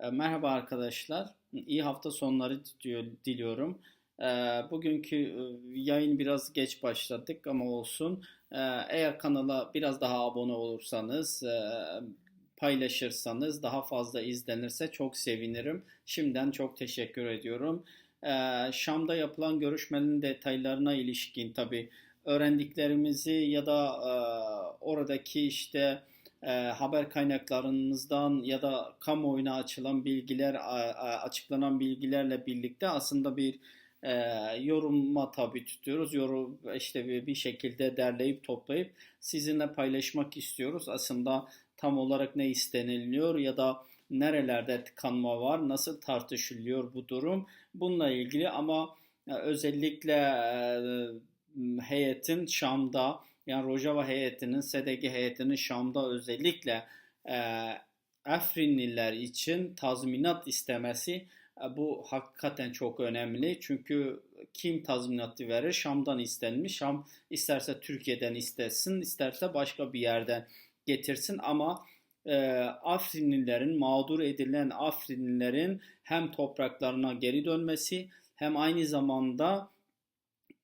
E, Merhaba arkadaşlar. İyi hafta sonları diliyorum. E, Bugünkü e, yayın biraz geç başladık ama olsun. Eğer kanala biraz daha abone olursanız, paylaşırsanız, daha fazla izlenirse çok sevinirim. Şimdiden çok teşekkür ediyorum. Şam'da yapılan görüşmenin detaylarına ilişkin tabii öğrendiklerimizi ya da oradaki işte e, haber kaynaklarımızdan ya da kamuoyuna açılan bilgiler, açıklanan bilgilerle birlikte aslında bir e, yoruma tabi tutuyoruz. Yorum işte bir, bir şekilde derleyip toplayıp sizinle paylaşmak istiyoruz. Aslında tam olarak ne isteniliyor ya da nerelerde tıkanma var, nasıl tartışılıyor bu durum. Bununla ilgili ama e, özellikle e, heyetin Şam'da yani Rojava heyetinin, SDG heyetinin Şam'da özellikle e, Afrinliler için tazminat istemesi e, bu hakikaten çok önemli. Çünkü kim tazminatı verir? Şam'dan istenmiş. Şam isterse Türkiye'den istesin, isterse başka bir yerden getirsin ama e, Afrinlilerin, mağdur edilen Afrinlilerin hem topraklarına geri dönmesi hem aynı zamanda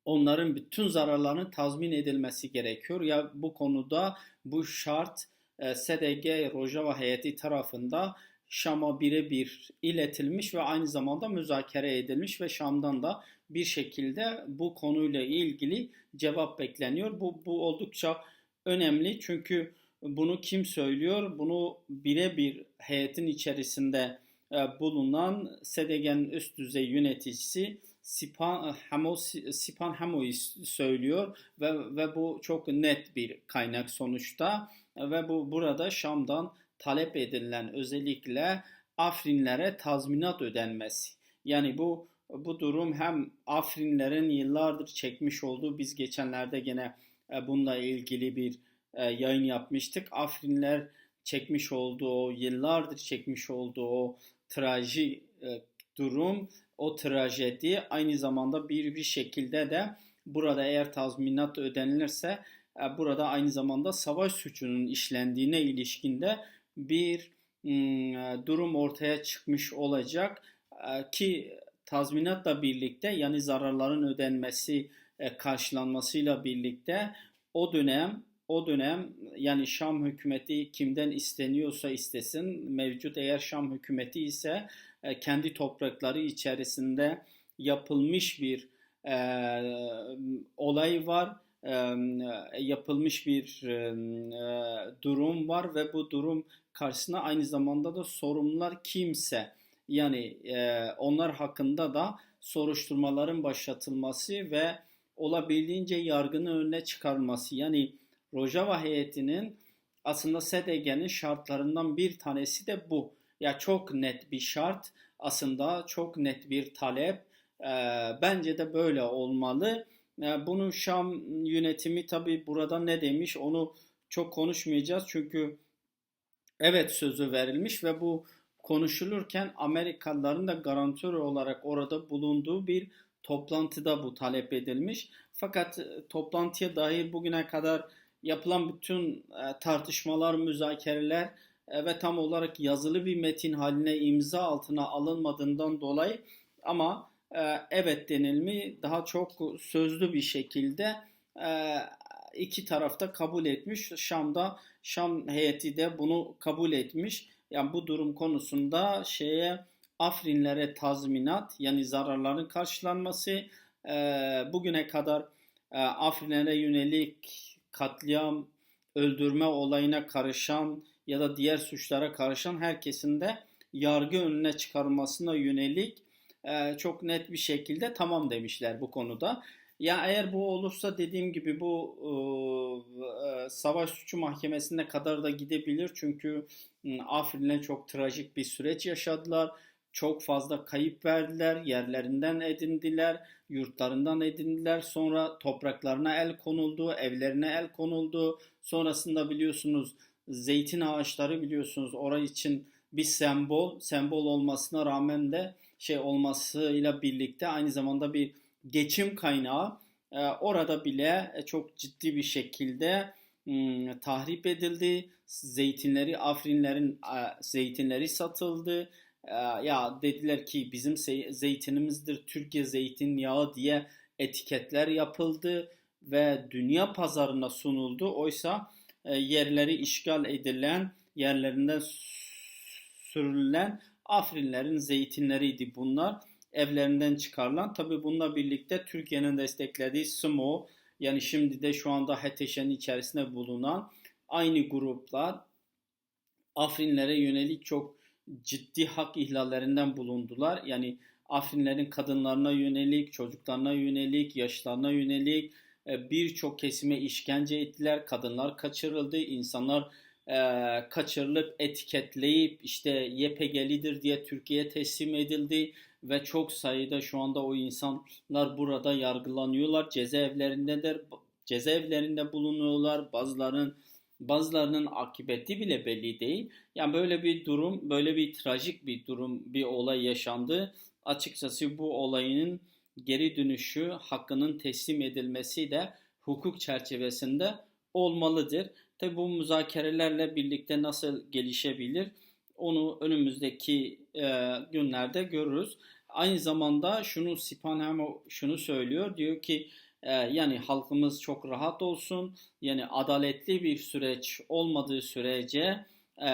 onların bütün zararlarının tazmin edilmesi gerekiyor. Ya bu konuda bu şart e, SDG Rojava heyeti tarafında Şam'a birebir iletilmiş ve aynı zamanda müzakere edilmiş ve Şam'dan da bir şekilde bu konuyla ilgili cevap bekleniyor. Bu, bu oldukça önemli çünkü bunu kim söylüyor? Bunu birebir heyetin içerisinde e, bulunan SDG'nin üst düzey yöneticisi Sipan Hamo Sipan Hamo'yu söylüyor ve ve bu çok net bir kaynak sonuçta ve bu burada Şam'dan talep edilen özellikle Afrinlere tazminat ödenmesi. Yani bu bu durum hem Afrinlerin yıllardır çekmiş olduğu biz geçenlerde gene e, bununla ilgili bir e, yayın yapmıştık. Afrinler çekmiş olduğu yıllardır çekmiş olduğu o traji e, durum o trajedi aynı zamanda bir bir şekilde de burada eğer tazminat ödenilirse e, burada aynı zamanda savaş suçunun işlendiğine ilişkinde bir ıı, durum ortaya çıkmış olacak. E, ki tazminatla birlikte yani zararların ödenmesi e, karşılanmasıyla birlikte o dönem o dönem yani Şam hükümeti kimden isteniyorsa istesin mevcut eğer Şam hükümeti ise e, kendi toprakları içerisinde yapılmış bir e, olay var, e, yapılmış bir e, durum var ve bu durum karşısında aynı zamanda da sorumlular kimse. Yani onlar hakkında da soruşturmaların başlatılması ve olabildiğince yargının önüne çıkarılması. Yani Rojava heyetinin aslında SDG'nin şartlarından bir tanesi de bu. Ya çok net bir şart aslında çok net bir talep. E, bence de böyle olmalı. E, bunu Şam yönetimi tabi burada ne demiş onu çok konuşmayacağız. Çünkü evet sözü verilmiş ve bu konuşulurken Amerikalıların da garantör olarak orada bulunduğu bir toplantıda bu talep edilmiş. Fakat e, toplantıya dair bugüne kadar yapılan bütün e, tartışmalar, müzakereler e, ve tam olarak yazılı bir metin haline imza altına alınmadığından dolayı ama e, evet denilmi daha çok sözlü bir şekilde iki tarafta kabul etmiş. Şam'da Şam heyeti de bunu kabul etmiş. Yani bu durum konusunda şeye Afrinlere tazminat yani zararların karşılanması bugüne kadar Afrinlere yönelik katliam, öldürme olayına karışan ya da diğer suçlara karışan herkesin de yargı önüne çıkarılmasına yönelik e, çok net bir şekilde tamam demişler bu konuda. Ya eğer bu olursa dediğim gibi bu e, e, savaş suçu mahkemesine kadar da gidebilir. Çünkü e, Afrin'le çok trajik bir süreç yaşadılar. Çok fazla kayıp verdiler, yerlerinden edindiler, yurtlarından edindiler. Sonra topraklarına el konuldu, evlerine el konuldu. Sonrasında biliyorsunuz zeytin ağaçları biliyorsunuz orası için bir sembol, sembol olmasına rağmen de şey olmasıyla birlikte aynı zamanda bir geçim kaynağı. Ee, orada bile e, çok ciddi bir şekilde hmm, tahrip edildi. Zeytinleri, Afrinlerin zeytinleri satıldı. E, ya dediler ki bizim zeytinimizdir Türkiye zeytinyağı diye etiketler yapıldı ve dünya pazarına sunuldu. Oysa e, yerleri işgal edilen, yerlerinden sürülen Afrinlerin zeytinleriydi bunlar. Evlerinden çıkarılan. Tabi bununla birlikte Türkiye'nin desteklediği SMO yani şimdi de şu anda HTŞ'nin içerisinde bulunan aynı gruplar Afrinlere yönelik çok ciddi hak ihlallerinden bulundular. Yani Afrinlerin kadınlarına yönelik, çocuklarına yönelik, yaşlarına yönelik e, birçok kesime işkence ettiler. Kadınlar kaçırıldı, insanlar e, kaçırılıp etiketleyip işte YPG'lidir diye Türkiye'ye teslim edildi ve çok sayıda şu anda o insanlar burada yargılanıyorlar. Cezaevlerinde de cezaevlerinde bulunuyorlar. Bazılarının bazılarının akıbeti bile belli değil. Yani böyle bir durum, böyle bir trajik bir durum, bir olay yaşandı. Açıkçası bu olayın geri dönüşü, hakkının teslim edilmesi de hukuk çerçevesinde olmalıdır. Tabi bu müzakerelerle birlikte nasıl gelişebilir onu önümüzdeki e, günlerde görürüz. Aynı zamanda şunu Sipan şunu söylüyor diyor ki yani halkımız çok rahat olsun. Yani adaletli bir süreç olmadığı sürece e,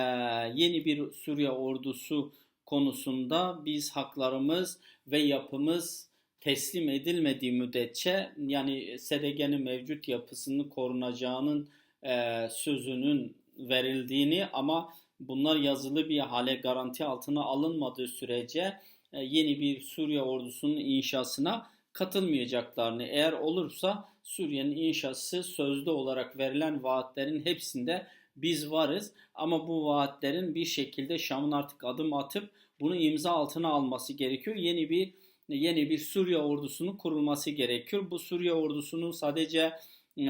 yeni bir Suriye ordusu konusunda biz haklarımız ve yapımız teslim edilmediği müddetçe yani SDG'nin mevcut yapısını korunacağının e, sözünün verildiğini ama bunlar yazılı bir hale garanti altına alınmadığı sürece e, yeni bir Suriye ordusunun inşasına katılmayacaklarını eğer olursa Suriye'nin inşası sözlü olarak verilen vaatlerin hepsinde biz varız ama bu vaatlerin bir şekilde Şam'ın artık adım atıp bunu imza altına alması gerekiyor. Yeni bir yeni bir Suriye ordusunun kurulması gerekiyor. Bu Suriye ordusunun sadece e,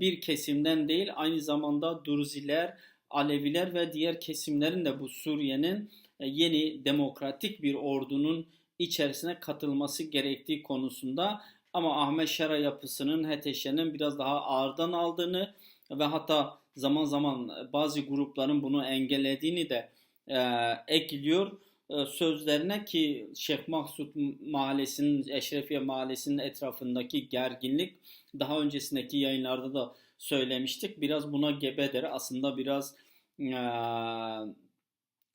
bir kesimden değil aynı zamanda Durziler, Aleviler ve diğer kesimlerin de bu Suriye'nin e, yeni demokratik bir ordunun içerisine katılması gerektiği konusunda ama Ahmet Şara yapısının HTŞ'nin biraz daha ağırdan aldığını ve hatta zaman zaman bazı grupların bunu engellediğini de e, ekliyor. E, sözlerine ki Şeyh Maksut Mahallesi'nin, Eşrefiye Mahallesi'nin etrafındaki gerginlik daha öncesindeki yayınlarda da söylemiştik. Biraz buna gebedir. Aslında biraz e,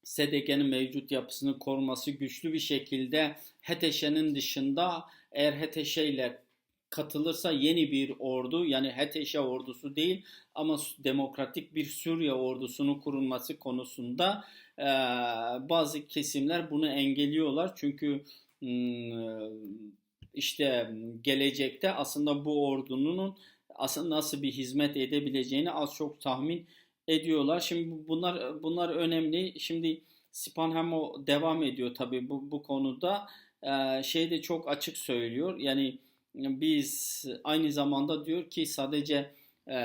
SDG'nin mevcut yapısını koruması güçlü bir şekilde HTŞ'nin dışında eğer HTŞ ile katılırsa yeni bir ordu yani HTŞ ordusu değil ama demokratik bir Suriye ordusunun kurulması konusunda e, bazı kesimler bunu engelliyorlar. Çünkü işte gelecekte aslında bu ordunun aslında nasıl bir hizmet edebileceğini az çok tahmin ediyorlar. Şimdi bunlar bunlar önemli. Şimdi Spanhamo devam ediyor tabii bu, bu konuda. Ee, şey de çok açık söylüyor. Yani biz aynı zamanda diyor ki sadece e,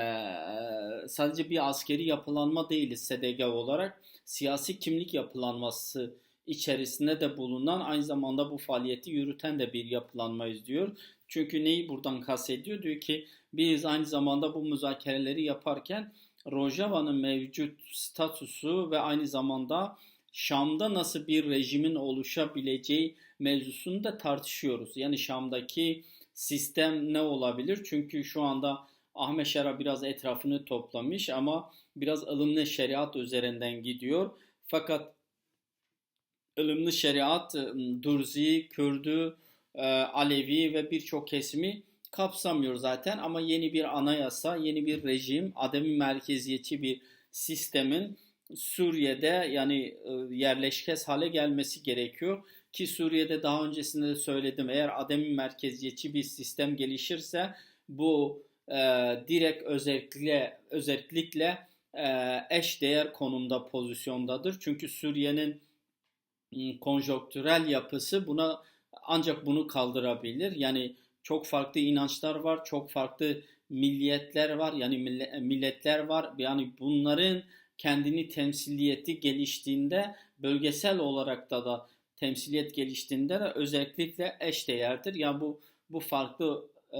sadece bir askeri yapılanma değiliz SDG olarak. Siyasi kimlik yapılanması içerisinde de bulunan aynı zamanda bu faaliyeti yürüten de bir yapılanmayız diyor. Çünkü neyi buradan kastediyor? Diyor ki biz aynı zamanda bu müzakereleri yaparken Rojava'nın mevcut statüsü ve aynı zamanda Şam'da nasıl bir rejimin oluşabileceği mevzusunu da tartışıyoruz. Yani Şam'daki sistem ne olabilir? Çünkü şu anda Ahmet Şara biraz etrafını toplamış ama biraz ılımlı şeriat üzerinden gidiyor. Fakat ılımlı şeriat ıı, Durzi, Kürdü, ıı, Alevi ve birçok kesimi kapsamıyor zaten ama yeni bir anayasa, yeni bir rejim, ademi merkeziyetçi bir sistemin Suriye'de yani ıı, yerleşkes hale gelmesi gerekiyor. Ki Suriye'de daha öncesinde de söyledim eğer ademi merkeziyetçi bir sistem gelişirse bu e, direkt özellikle özellikle e, eş değer konumda pozisyondadır. Çünkü Suriye'nin konjonktürel yapısı buna ancak bunu kaldırabilir. Yani çok farklı inançlar var, çok farklı milliyetler var, yani milletler var. Yani bunların kendini temsiliyeti geliştiğinde bölgesel olarak da da temsiliyet geliştiğinde de özellikle eş değerdir. Yani bu bu farklı e,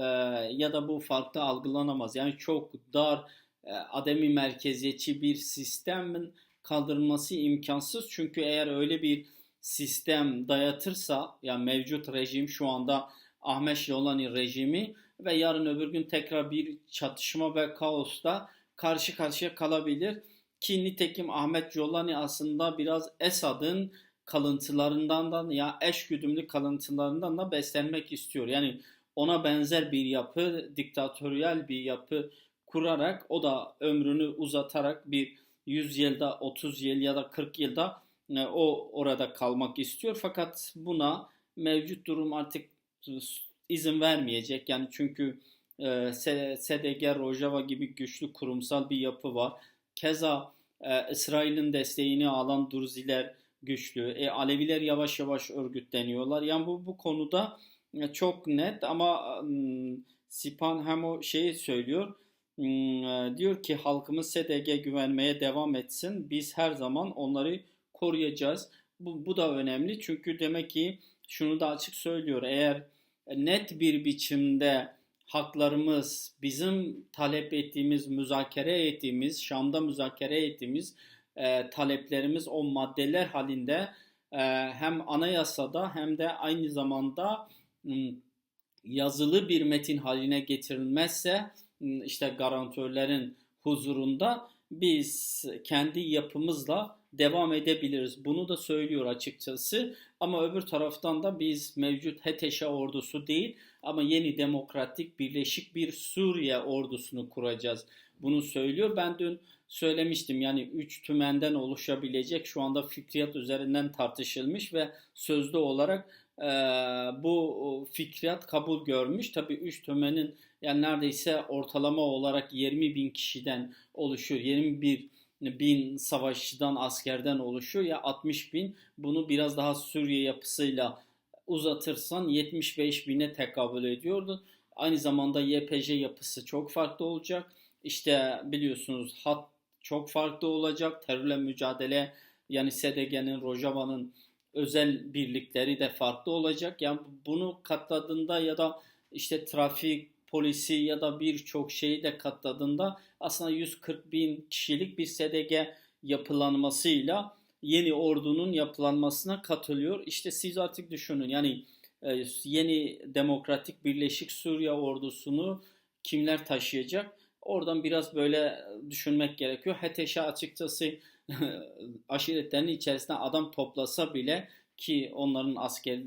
ya da bu farklı algılanamaz. Yani çok dar e, ademi merkeziyetçi bir sistemin kaldırılması imkansız. Çünkü eğer öyle bir sistem dayatırsa yani mevcut rejim şu anda Ahmet Yolani rejimi ve yarın öbür gün tekrar bir çatışma ve kaosta karşı karşıya kalabilir. Ki nitekim Ahmet Yolani aslında biraz Esad'ın kalıntılarından da ya eşgüdümlü kalıntılarından da beslenmek istiyor. Yani ona benzer bir yapı, diktatöryel bir yapı kurarak o da ömrünü uzatarak bir 100 yılda, 30 yıl ya da 40 yılda e, o orada kalmak istiyor. Fakat buna mevcut durum artık izin vermeyecek. Yani çünkü e, SDG, Rojava gibi güçlü kurumsal bir yapı var. Keza e, İsrail'in desteğini alan Durziler güçlü. E, Aleviler yavaş yavaş örgütleniyorlar. Yani bu bu konuda e, çok net ama e, Sipan hem o şeyi söylüyor. E, diyor ki halkımız SDG güvenmeye devam etsin. Biz her zaman onları koruyacağız. Bu, bu da önemli çünkü demek ki şunu da açık söylüyor. Eğer net bir biçimde haklarımız, bizim talep ettiğimiz, müzakere ettiğimiz, Şam'da müzakere ettiğimiz e, taleplerimiz o maddeler halinde e, hem anayasada hem de aynı zamanda yazılı bir metin haline getirilmezse işte garantörlerin huzurunda biz kendi yapımızla devam edebiliriz. Bunu da söylüyor açıkçası. Ama öbür taraftan da biz mevcut HTŞ ordusu değil ama yeni demokratik birleşik bir Suriye ordusunu kuracağız. Bunu söylüyor. Ben dün söylemiştim yani üç tümenden oluşabilecek şu anda fikriyat üzerinden tartışılmış ve sözlü olarak e, bu fikriyat kabul görmüş. Tabii üç tümenin yani neredeyse ortalama olarak 20 bin kişiden oluşuyor. 21 bin savaşçıdan, askerden oluşuyor ya 60 bin. Bunu biraz daha Suriye yapısıyla uzatırsan 75 bine tekabül ediyordu. Aynı zamanda YPJ yapısı çok farklı olacak. İşte biliyorsunuz hat çok farklı olacak. Terörle mücadele yani SDG'nin, Rojava'nın özel birlikleri de farklı olacak. Yani bunu katladığında ya da işte trafik polisi ya da birçok şeyi de katladığında aslında 140 bin kişilik bir SDG yapılanmasıyla yeni ordunun yapılanmasına katılıyor. İşte siz artık düşünün yani e, yeni demokratik birleşik Suriye ordusunu kimler taşıyacak? Oradan biraz böyle düşünmek gerekiyor. HTŞ açıkçası aşiretlerinin içerisinde adam toplasa bile ki onların asker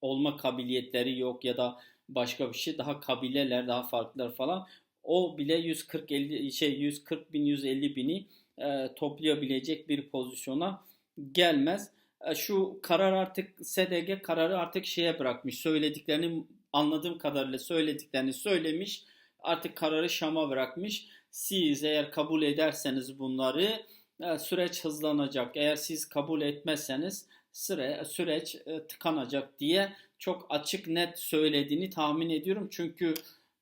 olma kabiliyetleri yok ya da başka bir şey daha kabileler daha farklılar falan o bile 140 50 şey 140 bin 150 bini e, toplayabilecek bir pozisyona gelmez. E, şu karar artık SDG kararı artık şeye bırakmış. Söylediklerini anladığım kadarıyla söylediklerini söylemiş. Artık kararı Şam'a bırakmış. Siz eğer kabul ederseniz bunları e, süreç hızlanacak. Eğer siz kabul etmezseniz süre, süreç e, tıkanacak diye çok açık net söylediğini tahmin ediyorum. Çünkü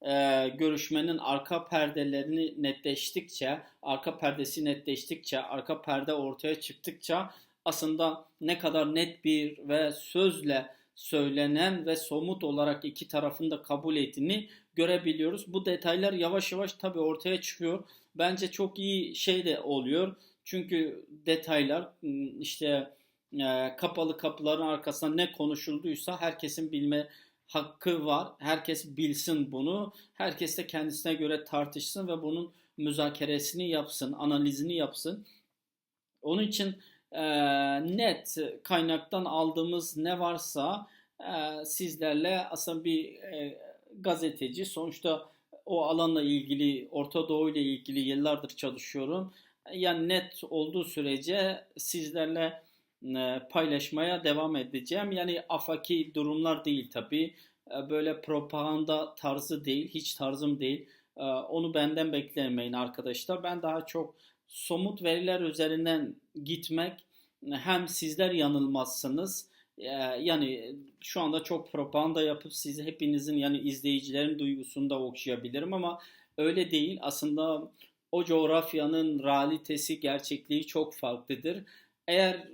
e, görüşmenin arka perdelerini netleştikçe, arka perdesi netleştikçe, arka perde ortaya çıktıkça aslında ne kadar net bir ve sözle söylenen ve somut olarak iki tarafın da kabul ettiğini görebiliyoruz. Bu detaylar yavaş yavaş tabii ortaya çıkıyor. Bence çok iyi şey de oluyor. Çünkü detaylar işte e, kapalı kapıların arkasında ne konuşulduysa herkesin bilme hakkı var. Herkes bilsin bunu. Herkes de kendisine göre tartışsın ve bunun müzakeresini yapsın, analizini yapsın. Onun için e, net kaynaktan aldığımız ne varsa e, sizlerle aslında bir e, gazeteci sonuçta o alanla ilgili Orta Doğu ile ilgili yıllardır çalışıyorum. Yani net olduğu sürece sizlerle paylaşmaya devam edeceğim. Yani afaki durumlar değil tabi. E, böyle propaganda tarzı değil, hiç tarzım değil. E, onu benden beklemeyin arkadaşlar. Ben daha çok somut veriler üzerinden gitmek hem sizler yanılmazsınız. Yani şu anda çok propaganda yapıp sizi hepinizin yani izleyicilerin duygusunu da okşayabilirim ama öyle değil. Aslında o coğrafyanın realitesi, gerçekliği çok farklıdır. Eğer e,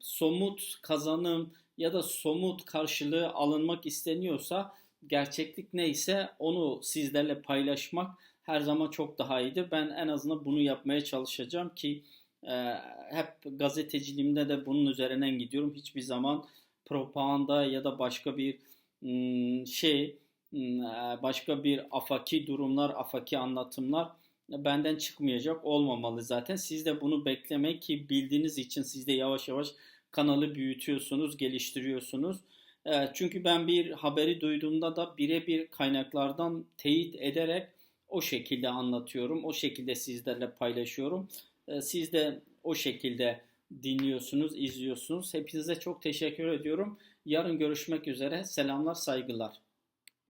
somut kazanım ya da somut karşılığı alınmak isteniyorsa gerçeklik neyse onu sizlerle paylaşmak her zaman çok daha iyidir. Ben en azından bunu yapmaya çalışacağım ki Ee, hep gazeteciliğimde de bunun üzerinden gidiyorum. Hiçbir zaman propaganda ya da başka bir şey, e, başka bir afaki durumlar, afaki anlatımlar benden çıkmayacak olmamalı zaten. Siz de bunu beklemek ki bildiğiniz için siz de yavaş yavaş kanalı büyütüyorsunuz, geliştiriyorsunuz. Ee, Çünkü ben bir haberi duyduğumda da birebir kaynaklardan teyit ederek o şekilde anlatıyorum. O şekilde sizlerle paylaşıyorum. Ee, Siz de o şekilde dinliyorsunuz, izliyorsunuz. Hepinize çok teşekkür ediyorum. Yarın görüşmek üzere. Selamlar, saygılar.